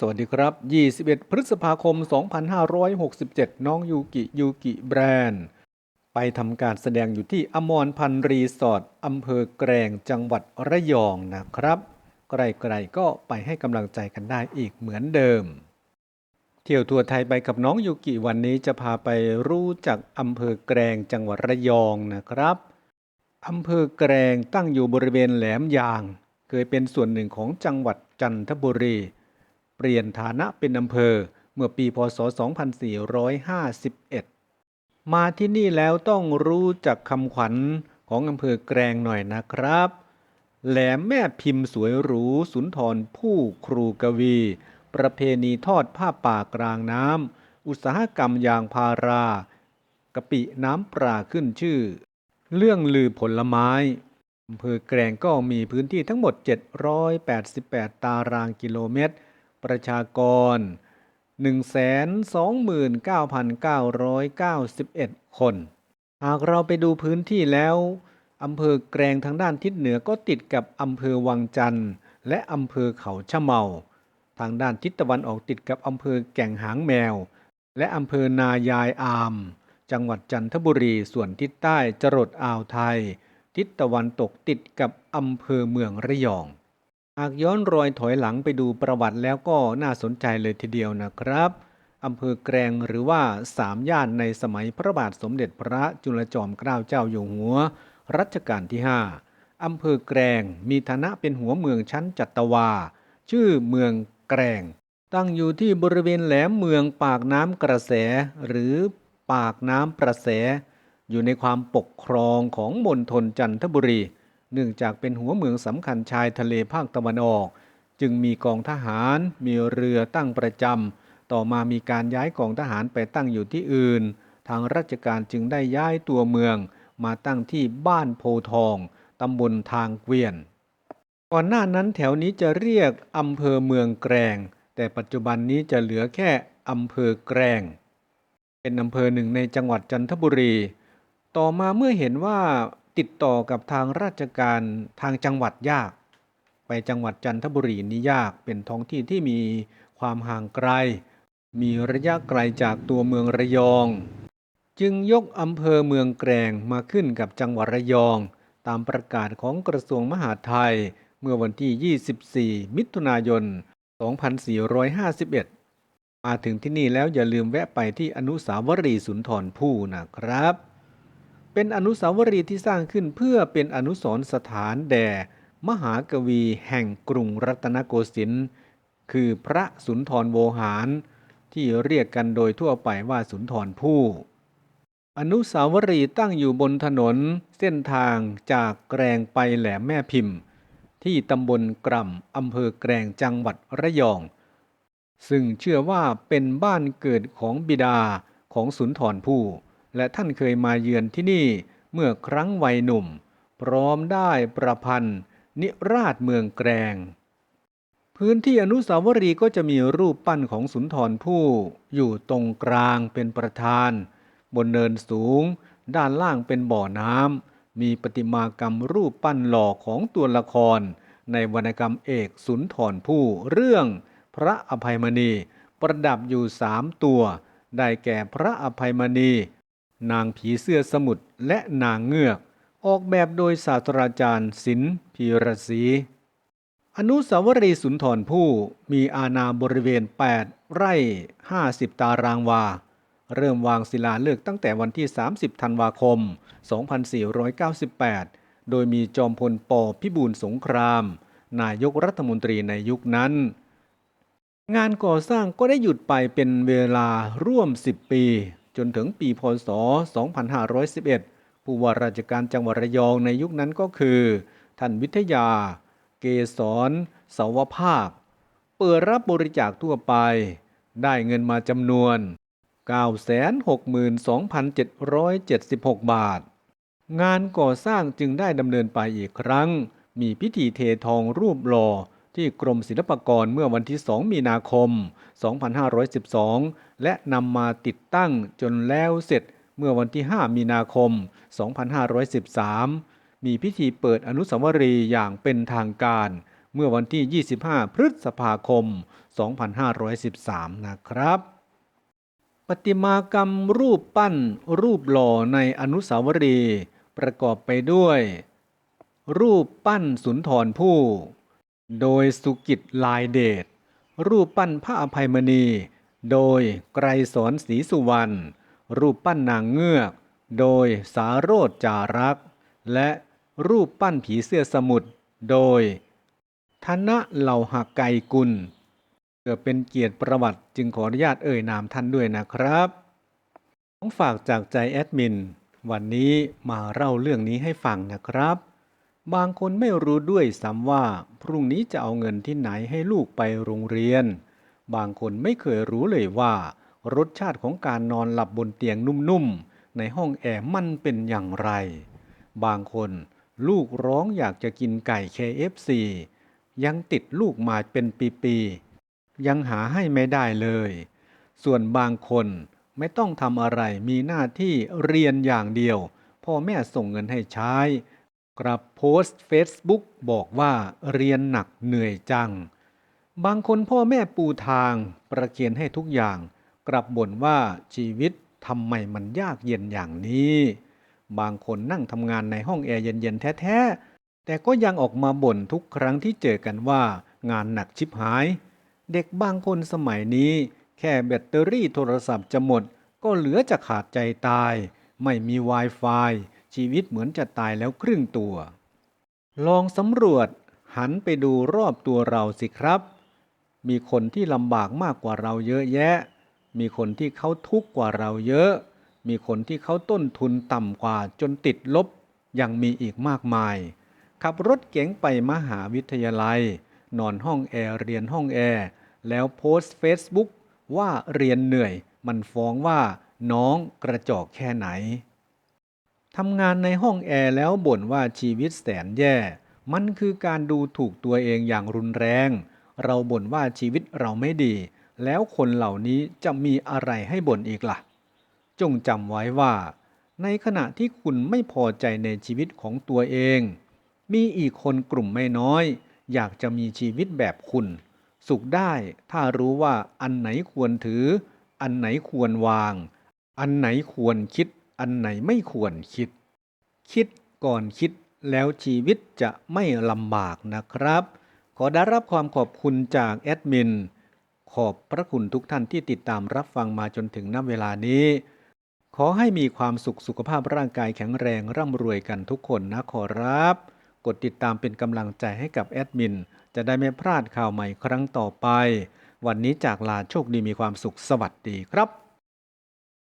สวัสดีครับ 21 พฤษภาคม 2567 น้องยูกิยูกิแบรนด์ ไปทำการแสดงอยู่ที่อมรพันรีสอร์ทอำเภอแกลงจังหวัดระยองนะครับใกลๆก็ไปให้กำลังใจกันได้อีกเหมือนเดิม เที่ยวทัวร์ไทยไปกับน้องยูกิวันนี้จะพาไปรู้จักอำเภอแกลงจังหวัดระยองนะครับอำเภอแกลงตั้งอยู่บริเวณแหลมยาง เคยเป็นส่วนหนึ่งของจังหวัดจันทบุรี เปลี่ยนฐานะเป็นอำเภอเมื่อปีพศ 2451 มาที่นี่แล้วต้องรู้จักคำขวัญของอำเภอแกลงหน่อยนะครับ แหลมแม่พิมพ์สวยหรู สุนทรผู้ครูกวี ประเพณีทอดผ้าป่ากลางน้ำ อุตสาหกรรมยางพารากะปิน้ำปลาขึ้นชื่อ เรื่องลือผลไม้อำเภอแกลงก็มีพื้นที่ทั้งหมด 788 ตารางกิโลเมตร ประชากร 129,991 คน หากเราไปดูพื้นที่แล้วอำเภอแกลงทางด้านทิศเหนือก็ติดกับอำเภอวังจันทร์และอำเภอเขาชะเมา ทางด้านทิศตะวันออกติดกับอำเภอแก่งหางแมว และอำเภอนายายอาม จังหวัดจันทบุรีส่วนทิศใต้จรดอ่าวไทย ทิศตะวันตกติดกับอำเภอเมืองระยอง หากย้อนรอยถอยหลังไปดูประวัติแล้วก็น่าสนใจเลยทีเดียวนะครับอำเภอแกลงหรือว่าสามย่านในสมัยพระบาทสมเด็จพระจุลจอมเกล้าเจ้าอยู่หัว รัชกาลที่ 5อำเภอแกลงมีฐานะเป็นหัวเมืองชั้นจัตวา ชื่อเมืองแกลงตั้งอยู่ที่บริเวณแหลมเมืองปากน้ำกระแส หรือปากน้ำประแส อยู่ในความปกครองของมณฑลจันทบุรี เนื่องจากเป็นหัวเมืองสำคัญชายทะเลภาคตะวันออก จึงมีกองทหาร มีเรือตั้งประจำต่อมามีการย้ายกองทหารไปตั้งอยู่ที่อื่น ทางราชการจึงได้ย้ายตัวเมือง มาตั้งที่บ้านโพทองตำบลทางเกวียน ก่อนหน้านั้นแถวนี้จะเรียกอำเภอเมืองแกลงแต่ปัจจุบันนี้จะเหลือแค่อำเภอแกลงเป็นอำเภอหนึ่งในจังหวัดจันทบุรี ต่อมาเมื่อเห็นว่า ติดต่อกับทางราชการทางจังหวัดยาก ไปจังหวัดจันทบุรีนี่ยากเป็นท้องที่ที่มีความห่างไกล มีระยะไกลจากตัวเมืองระยอง จึงยกอำเภอเมืองแกลงมาขึ้นกับจังหวัดระยอง ตามประกาศของกระทรวงมหาดไทย เมื่อวันที่ 24 มิถุนายน 2451มาถึงที่นี่แล้วอย่าลืมแวะไปที่อนุสาวรีย์สุนทรภู่นะครับ เป็นอนุสาวรีย์ที่สร้างขึ้นเพื่อเป็นอนุสรณ์สถานแด่มหากวีแห่งกรุงรัตนโกสินทร์คือพระสุนทรโวหาร ที่เรียกกันโดยทั่วไปว่าสุนทรภู่อนุสาวรีย์ตั้งอยู่บนถนนเส้นทางจากแกลงไปแหลมแม่พิมพ์ ที่ตำบลกร่ำอำเภอแกลงจังหวัดระยอง ซึ่งเชื่อว่าเป็นบ้านเกิดของบิดาของสุนทรภู่ และท่านเคยมาเยือนที่นี่เมื่อครั้งวัยหนุ่ม พร้อมได้ประพันธ์ นิราชเมืองแกลงพื้นที่อนุสาวรีย์ก็จะมีรูปปั้นของสุนทรภู่อยู่ตรงกลางเป็นประธาน บนเนินสูง ด้านล่างเป็นบ่อน้ำมีประติมากรรมรูปปั้นหล่อของตัวละคร ในวรรณกรรมเอกสุนทรภู่เรื่อง พระอภัยมณีประดับอยู่สามตัว ได้แก่พระอภัยมณี นางผีเสื้อสมุทรและนางเงือก ออกแบบโดยศาสตราจารย์ศิลป์พีรศรีอนุสาวรีย์สุนทรภู่มีอาณาบริเวณ 8 ไร่ 50 ตารางวา เริ่มวางศิลาฤกษ์ตั้งแต่วันที่ 30 ธันวาคม 2498 โดยมีจอมพลปพิบูลสงคราม นายกรัฐมนตรีในยุคนั้น งานก่อสร้างก็ได้หยุดไปเป็นเวลาร่วม 10 ปี จนถึงปีพศ 2511 ผู้ว่าราชการจังหวัดระยองในยุคนั้นก็คือ ท่านวิทยา เกษรสาวภาพ เปิดรับบริจาคทั่วไป ได้เงินมาจำนวน 962,776 บาท งานก่อสร้างจึงได้ดำเนินไปอีกครั้ง มีพิธีเททองรูปหล่อ ที่กรมศิลปากรเมื่อวันที่ 2 มีนาคม 2512 และนำมาติดตั้งจนแล้วเสร็จเมื่อวันที่ 5 มีนาคม 2513 มีพิธีเปิดอนุสาวรีย์อย่างเป็นทางการ เมื่อวันที่ 25 พฤษภาคม 2513 นะครับประติมากรรมรูปปั้นรูปหล่อในอนุสาวรีย์ประกอบไปด้วย รูปปั้นสุนทรภู่ โดยสุกิจลายเดช รูปปั้นพระอภัยมณี โดยไกรสอนศรีสุวรรณ รูปปั้นนางเงือก โดยสาโรจจารัก และรูปปั้นผีเสื้อสมุทร โดย ธนะเหล่าหักไกกุลเพื่อเป็นเกียรติประวัติจึงขออนุญาตเอ่ยนามท่านด้วยนะครับของฝากจากใจแอดมิน วันนี้มาเล่าเรื่องนี้ให้ฟังนะครับ บางคนไม่รู้ด้วยซ้ำว่า พรุ่งนี้จะเอาเงินที่ไหนให้ลูกไปโรงเรียน บางคนไม่เคยรู้เลยว่า รสชาติของการนอนหลับบนเตียงนุ่มๆ ในห้องแอร์มันเป็นอย่างไร บางคนลูกร้องอยากจะกินไก่ KFC ยังติดลูกมาเป็นปีๆ ยังหาให้ไม่ได้เลย ส่วนบางคนไม่ต้องทำอะไรมีหน้าที่เรียนอย่างเดียว พ่อแม่ส่งเงินให้ใช้ กลับโพสต์ Facebook บอกว่าเรียนหนักเหนื่อยจัง บางคนพ่อแม่ปูทางประเคียนให้ทุกอย่าง กลับบ่นว่าชีวิตทำไมมันยากเย็นอย่างนี้ บางคนนั่งทำงานในห้องแอร์เย็นๆแท้ๆ แต่ก็ยังออกมาบ่นทุกครั้งที่เจอกันว่างานหนักชิบหาย เด็กบางคนสมัยนี้ แค่แบตเตอรี่โทรศัพท์จะหมด ก็เหลือจะขาดใจตาย ไม่มี Wi-Fi ชีวิตเหมือนจะตายแล้วครึ่งตัว ลองสำรวจหันไปดูรอบตัวเราสิครับ มีคนที่ลำบากมากกว่าเราเยอะแยะ มีคนที่เขาทุกข์กว่าเราเยอะ มีคนที่เขาต้นทุนต่ำกว่าจนติดลบ ยังมีอีกมากมาย ขับรถเก๋งไปมหาวิทยาลัย นอนห้องแอร์เรียนห้องแอร์ แล้วโพสต์เฟซบุ๊กว่าเรียนเหนื่อย มันฟ้องว่าน้องกระจอกแค่ไหน ทำงานในห้องแอร์แล้วบ่นว่าชีวิตแสนแย่ มันคือการดูถูกตัวเองอย่างรุนแรง เราบ่นว่าชีวิตเราไม่ดี แล้วคนเหล่านี้จะมีอะไรให้บ่นอีกล่ะ จงจำไว้ว่า ในขณะที่คุณไม่พอใจในชีวิตของตัวเอง มีอีกคนกลุ่มไม่น้อย อยากจะมีชีวิตแบบคุณ สุขได้ถ้ารู้ว่าอันไหนควรถือ อันไหนควรวาง อันไหนควรคิด อันไหนไม่ควรคิด คิดก่อนคิดแล้วชีวิตจะไม่ลำบากนะครับ ขอได้รับความขอบคุณจากแอดมิน ขอบพระคุณทุกท่านที่ติดตามรับฟังมาจนถึงณเวลานี้ ขอให้มีความสุขสุขภาพร่างกายแข็งแรงร่ำรวยกันทุกคนนะขอรับ กดติดตามเป็นกำลังใจให้กับแอดมิน จะได้ไม่พลาดข่าวใหม่ครั้งต่อไป วันนี้จากลาโชคดีมีความสุขสวัสดีครับ